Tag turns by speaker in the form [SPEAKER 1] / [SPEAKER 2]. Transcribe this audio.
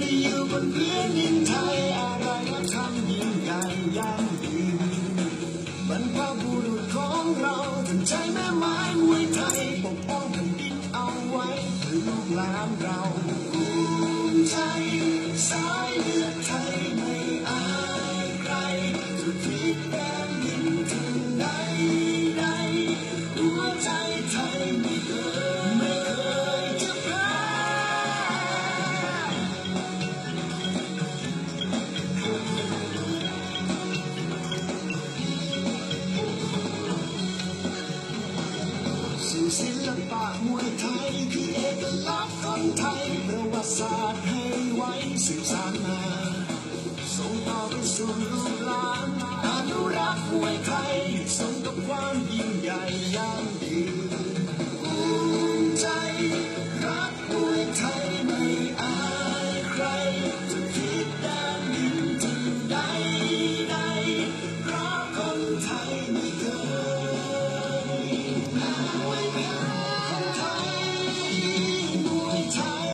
[SPEAKER 1] ได้อยู่บนพื้นดินไทยอะไรก็ทำยิ่งใหญ่ยั่งยืนบรรพบุรุษของเราถึงใจแม่ไม้มวยไทยปกป้องแผ่นดินเอาไว้ให้ลูกหลานเรา ศิลปะมวยไทยคือเอกลักษณ์คนไทยประวัติศาสตร์ให้ไว้สืบสานมาส่งต่อไปสู่ลูกหลานอนุรักษ์มวยไทยสมกับความยิ่งใหญ่ยั่งยืน